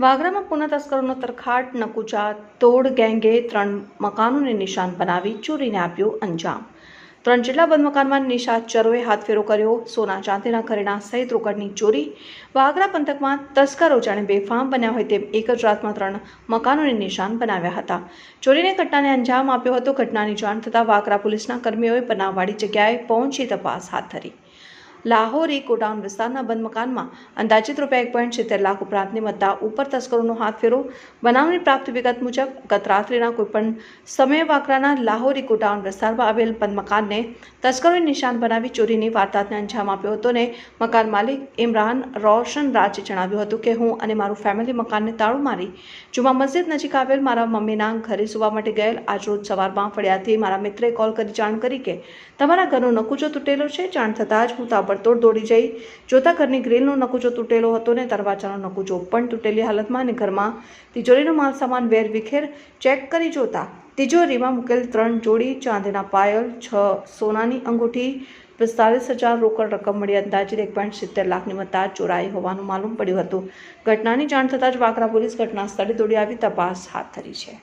વાગરામાં પુનઃ તસ્કરોનો તરખાટ, નકુચા, તોડ ગેંગે ત્રણ મકાનોને નિશાન બનાવી ચોરીને આપ્યું અંજામ. ત્રણ જેટલા બંધ મકાનમાં નિશાદ ચરોએ હાથફેરો કર્યો. સોના ચાંદીના ઘરેણા સહિત રોકડની ચોરી. વાગરા પંથકમાં તસ્કરો જાણે બેફામ બન્યા હોય તેમ એક જ રાતમાં ત્રણ મકાનોને નિશાન બનાવ્યા હતા. ચોરીને ઘટનાને અંજામ આપ્યો હતો. ઘટનાની જાણ થતાં વાગરા પોલીસના કર્મીઓએ બનાવવાળી જગ્યાએ પહોંચી તપાસ હાથ ધરી. લાહોરી ગોડાઉન વિસ્તારના બંધ મકાનમાં અંદાજિત રૂપિયા એક પોઈન્ટ સિત્તેર લાખ ઉપરાંતની મત્તા ઉપર તસ્કરોનો હાથ ફેરો. બનાવની પ્રાપ્ત વિગત મુજબ, ગત રાત્રિના કોઈપણ સમય વાકરાના લાહોરી ગોડાઉન વિસ્તારમાં આવેલ બંધ મકાનને તસ્કરોએ નિશાન બનાવી ચોરીની વારદાતને અંજામ આપ્યો હતો ને મકાન માલિક ઇમરાન રોશન રાજે જણાવ્યું હતું કે, હું અને મારું ફેમિલી મકાનને તાળું મારી જુમા મસ્જિદ નજીક આવેલ મારા મમ્મીના ઘરે સુવા માટે ગયેલ. આજરોજ સવારમાં ફળિયાથી મારા મિત્રે કોલ કરી જાણ કરી કે, તમારા ઘરનો નકુચો તૂટેલો છે? જાણ થતાં જ હું તાબડતોડ દોડી જઈ. જોતા ઘરની ગ્રીલનો નકુચો તૂટેલો હતો ને દરવાજાનો નકુચો પણ તૂટેલી હાલતમાં અને ઘરમાં તિજોરીનો માલ સામાન વેર વિખેર ચેક કરી જોતા તિજોરીમાં મૂકેલ ત્રણ જોડી, ચાંદીના પાયલ, છ સોનાની અંગૂઠી, પિસ્તાલીસ હજાર રોકડ રકમ મળી અંદાજિત એક પોઈન્ટ સિત્તેર લાખની મત્તા ચોરાઈ હોવાનું માલુમ પડ્યું હતું. ઘટનાની જાણ થતાં જ વાકરા પોલીસ ઘટના સ્થળે દોડી આવી તપાસ હાથ ધરી છે.